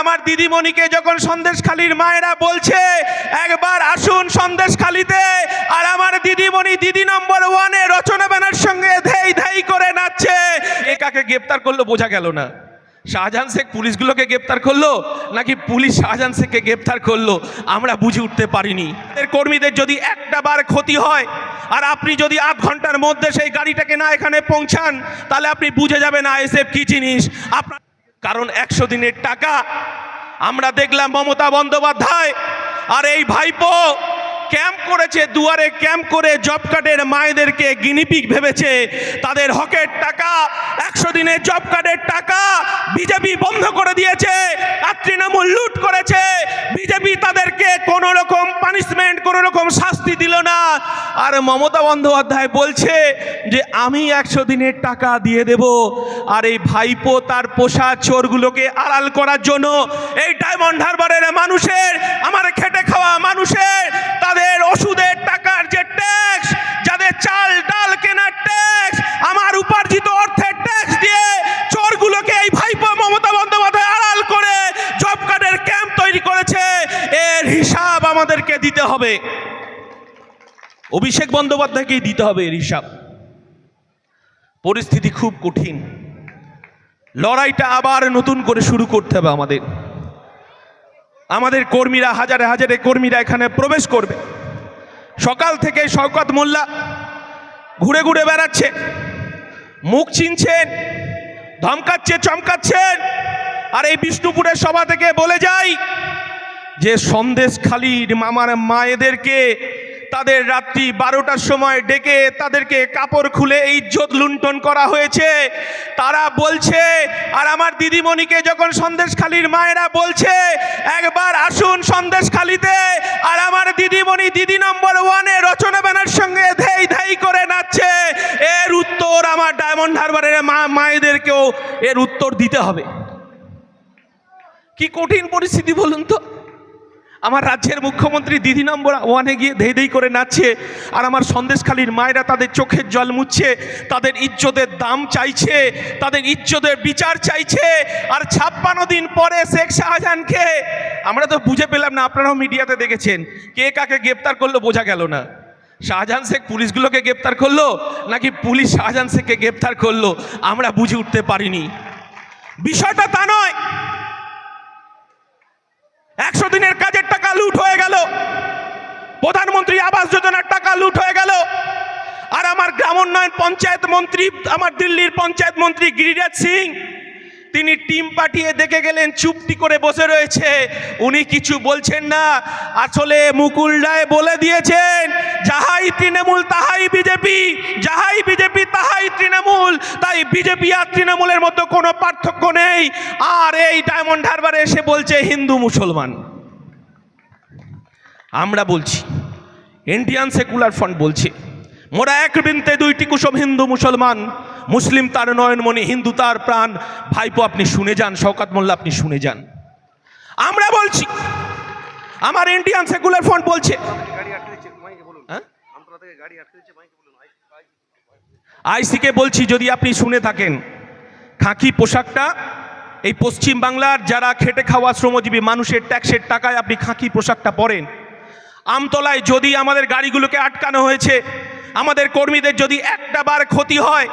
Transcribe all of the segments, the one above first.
আমার দিদিমণিকে যখন সন্দেশখালীর মায়েরা বলছে, একবার আসুন সন্দেশখালীতে। আর আমার দিদিমণি দিদি নম্বর ওয়ানে রচনা ব্যানার সঙ্গে ধেই ধেই করে নাচছে। এ কাকে গ্রেপ্তার করল বোঝা গেল না। শাহজাহান শেখ পুলিশগুলোকে গ্রেপ্তার করল, নাকি পুলিশ শাহজাহান শেখকে গ্রেপ্তার করল, আমরা বুঝে উঠতে পারিনি। এর কর্মীদের যদি একটা বার ক্ষতি হয়, আর আপনি যদি আধ ঘণ্টার মধ্যে সেই গাড়িটাকে না এখানে পৌঁছান, তাহলে আপনি বুঝে যাবেন আইএসএফ কি জিনিস। আপনার কারণ একশো দিনের টাকা আমরা দেখলাম মমতা বন্দ্যোপাধ্যায় আর এই ভাইপো ক্যাম্প করেছে, দুয়ারে ক্যাম্প করে জব কার্ডের মায়েদেরকে গিনিপিক ভেবেছে। তাদের হকের টাকা, একশো দিনের জব কার্ডের টাকা বিজেপি বন্ধ করে দিয়েছে, আর তৃণমূল লুট করেছে। বিজেপি পানিশমেন্ট কোনো রকম শাস্তি দিল না। আর মমতা বন্দ্যোপাধ্যায় বলছে যে, আমি একশো দিনের টাকা দিয়ে দেব। আর এই ভাইপো তার পোষা চোরগুলোকে আড়াল করার জন্য এই ডায়মন্ড হারবারের মানুষের, আমার খেটে খাওয়া মানুষের, তাদের ওষুধের টাকার যে ট্যাক্স যাদের চাল ডাল কেনার ট্যাক্স আমার উপার্জিত অর্থের ট্যাক্স দিয়ে চোরগুলোকে এই ভাইপো মমতা বন্দ্যোপাধ্যায় আড়াল করে জব কার্ডের ক্যাম্প তৈরি করেছে এর হিসাব আমাদেরকে দিতে হবে। অভিষেক বন্দ্যোপাধ্যায়কেই দিতে হবে এর হিসাব। পরিস্থিতি খুব কঠিন। লড়াইটা আবার নতুন করে শুরু করতে হবে আমাদের। আমাদের কর্মীরা, হাজারে হাজারে কর্মীরা এখানে প্রবেশ করবে। সকাল থেকে শওকত মোল্লা ঘুরে ঘুরে বেড়াচ্ছে। মুখ চিনছেন, ধমকাচ্ছে, চমকাচ্ছেন। আর এই বিষ্ণুপুরের সভা থেকে বলে যাই যে সন্দেশখালীর মামার মায়েদেরকে তাদের রাত্রি বারোটার সময় ডেকে তাদেরকে কাপড় খুলে ইজ্জত লুণ্ঠন করা হয়েছে। তারা বলছে, আর আমার দিদিমণিকে যখন সন্দেশখালীর মায়েরা বলছে, একবার আসুন সন্দেশখালীতে আর আমার দিদিমণি দিদি নম্বর ওয়ানে রচনা ব্যানার সঙ্গে ধেই ধেই করে নাচছে। এর উত্তর আমার ডায়মন্ড হারবারের মা, মায়েদেরকেও এর উত্তর দিতে হবে। কি কঠিন পরিস্থিতি বলুন তো? আমার রাজ্যের মুখ্যমন্ত্রী দিদি নম্বর ওয়ানে গিয়ে ধেই ধেই করে নাচছে, আর আমার সন্দেশখালীর মায়েরা তাদের চোখের জল মুছছে, তাদের ইজ্জতের দাম চাইছে, তাদের ইজ্জতের বিচার চাইছে, আর ছাপ্পান্ন দিন পরে শেখ শাহজাহানকে, আমরা তো বুঝে পেলাম না, আপনারাও মিডিয়াতে দেখেছেন, কে কাকে গ্রেপ্তার করল বোঝা গেল না। শাহজাহান শেখ পুলিশগুলোকে গ্রেপ্তার করল, নাকি পুলিশ শাহজাহান শেখকে গ্রেপ্তার করল, আমরা বুঝে উঠতে পারিনি। বিষয়টা তা নয়। একশো দিনের কাজের টাকা লুট হয়ে গেল। প্রধানমন্ত্রী আবাস যোজনার টাকা লুট হয়ে গেল। আর আমার গ্রাম উন্নয়ন পঞ্চায়েত মন্ত্রী, আমার দিল্লির পঞ্চায়েত মন্ত্রী গিরিরাজ সিং তিনি টিম পাঠিয়ে দেখে গেলেন, চুপটি করে বসে রয়েছে। উনি কিছু বলছেন না। আসলে মুকুল রায় বলে দিয়েছেন, যাহাই তৃণমূল তাহাই বিজেপি, যাহাই বিজেপি তাহাই তৃণমূল। তাই বিজেপি আর তৃণমূলের মধ্যে কোনো পার্থক্য নেই। আর এই ডায়মন্ড হারবারে এসে বলছে, হিন্দু মুসলমান। আমরা বলছি, ইন্ডিয়ান সেকুলার ফ্রন্ট বলছে মোরা এক বৃন্তে দুইটি কুসুম হিন্দু মুসলমান। মুসলিম তার নয়নমণি হিন্দু তার প্রাণ। ভাইপো, আপনি শুনে যান, শওকাত মোল্লা, আপনি শুনে যান। আমরা বলছি, আমার ইন্ডিয়ান সেকুলার ফ্রন্ট বলছে হ্যাঁ? আইসিকে বলছি, যদি আপনি শুনে থাকেন, খাঁকি পোশাকটা, এই পশ্চিম বাংলার যারা খেটে খাওয়া শ্রমজীবী, মানুষের ট্যাক্সের টাকায় আপনি খাঁকি পোশাকটা পরেন, আমতলায় যদি আমাদের গাড়িগুলোকে আটকানো হয়েছে আমাদের কর্মীদের যদি একটা বার ক্ষতি হয়,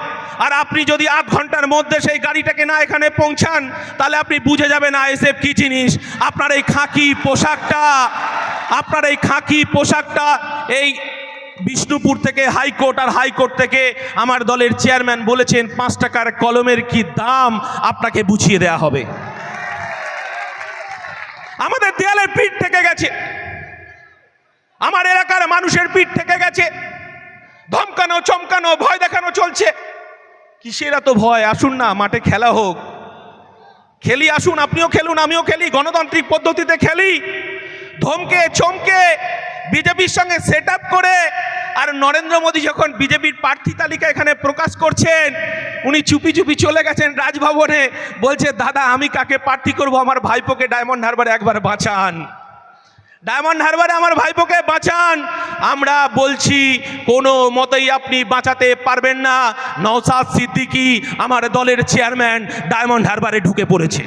আর আপনি যদি আধ ঘণ্টার মধ্যে সেই গাড়িটাকে না এখানে পৌঁছান, তাহলে আপনি বুঝে যাবেন আইএসএফ কী জিনিস। আপনার এই খাঁকি পোশাকটা, আপনার এই খাঁকি পোশাকটা এই বিষ্ণুপুর থেকে হাইকোর্ট, আর হাইকোর্ট থেকে আমার দলের চেয়ারম্যান বলেছেন, পাঁচ টাকার কলমের কি দাম আপনাকে বুঝিয়ে দেয়া হবে। আমাদের দেয়ালের পিঠ থেকে গেছে। আমার এলাকার মানুষের পিঠ থেকে গেছে। ধমকানো, চমকানো, ভয় দেখানো চলছে। কিসের এত ভয়? আসুন না, মাঠে খেলা হোক। খেলি, আসুন, আপনিও খেলুন, আমিও খেলি, গণতান্ত্রিক পদ্ধতিতে খেলি। ধমকে, চমকে, বিজেপির সঙ্গে সেট করে, আর নরেন্দ্র মোদী যখন বিজেপির প্রার্থী তালিকা এখানে প্রকাশ করছেন, উনি চুপি চুপি চলে গেছেন রাজভবনে, বলছে, দাদা, আমি কাকে প্রার্থী করব? আমার ভাইপোকে ডায়মন্ড হারবারে একবার বাঁচান। ডায়মন্ড হারবারে আমার ভাইপোকে বাঁচান। আমরা বলছি, কোনো মতেই আপনি বাঁচাতে পারবেন না। নওসাদ সিদ্দিকি, আমার দলের চেয়ারম্যান, ডায়মন্ড হারবারে ঢুকে পড়েছে।